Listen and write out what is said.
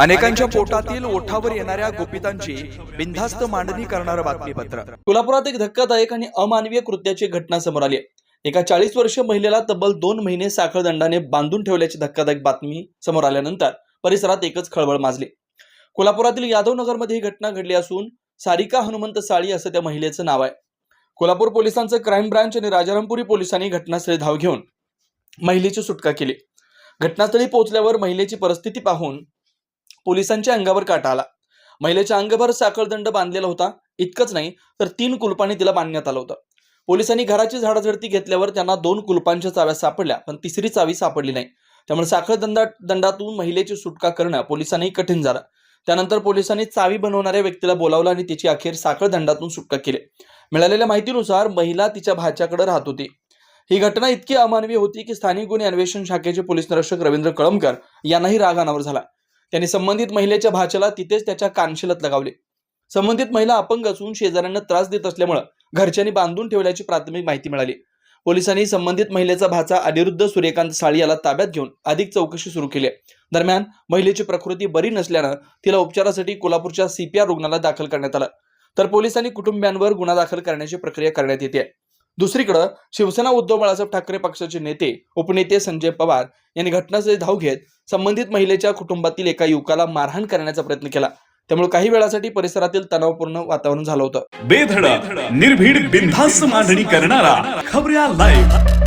अनेकांच्या पोटातील ओठावर येणाऱ्या गोपितांची बिनधास्त मांडणी करणारं बातमीपत्र. कोल्हापुरात एक धक्कादायक आणि अमानवीय कृत्याची घटना समोर आली. एका चाळीस वर्षीय महिलेला तब्बल दोन महिने साखळदंडाने बांधून ठेवल्याची धक्कादायक बातमी समोर आल्यानंतर परिसरात एकच खळबळ माजली. कोल्हापुरातील यादवनगरमध्ये ही घटना घडली असून सारिका हनुमंत साळी असं त्या महिलेचं नाव आहे. कोल्हापूर पोलिसांचं क्राईम ब्रांच आणि राजारामपुरी पोलिसांनी घटनास्थळी धाव घेऊन महिलेची सुटका केली. घटनास्थळी पोहोचल्यावर महिलेची परिस्थिती पाहून पोलिसांच्या अंगावर काटा आला. महिलेच्या अंगभर साखळदंड बांधलेला होता. इतकंच नाही तर तीन कुलपांनी तिला बांधण्यात आलं होतं. पोलिसांनी घराची झाडाझडती घेतल्यावर त्यांना दोन कुलपांच्या चाव्या सापडल्या पण तिसरी चावी सापडली नाही. त्यामुळे साखळदंडा दंडातून महिलेची सुटका करणं पोलिसांनाही कठीण झालं. त्यानंतर पोलिसांनी चावी बनवणाऱ्या व्यक्तीला बोलावलं आणि तिची अखेर साखळदंडातून सुटका केली. मिळालेल्या माहितीनुसार महिला तिच्या भाच्याकडे राहत होती. ही घटना इतकी अमानवी होती की स्थानिक गुन्हे अन्वेषण शाखेचे पोलीस निरीक्षक रवींद्र कळमकर यांनाही राग अनावर झाला. त्यांनी संबंधित महिलेच्या भाच्याला तिथेच त्याच्या कानशिलात लगावले. संबंधित महिला अपंग असून शेजाऱ्यांना त्रास देत असल्यामुळं घरच्यांनी बांधून ठेवल्याची प्राथमिक माहिती मिळाली. पोलिसांनी संबंधित महिलेचा भाचा अनिरुद्ध सूर्यकांत साळी याला ताब्यात घेऊन अधिक चौकशी सुरू केली दरम्यान महिलेची प्रकृती बरी नसल्यानं तिला उपचारासाठी कोल्हापूरच्या सीपीआर रुग्णालयात दाखल करण्यात आलं. तर पोलिसांनी कुटुंबियांवर गुन्हा दाखल करण्याची प्रक्रिया करण्यात येते. दुसरीकडे शिवसेना उद्धव बाळासाहेब ठाकरे पक्षाचे नेते उपनेते संजय पवार यांनी घटनास्थळी धाव घेत संबंधित महिलेच्या कुटुंबातील एका युवकाला मारहाण करण्याचा प्रयत्न केला. त्यामुळे काही वेळासाठी परिसरातील तणावपूर्ण वातावरण झालं होतं. बेधडक निर्भीड बिनधास्त मांडणी करणारा खबऱ्या लाईव्ह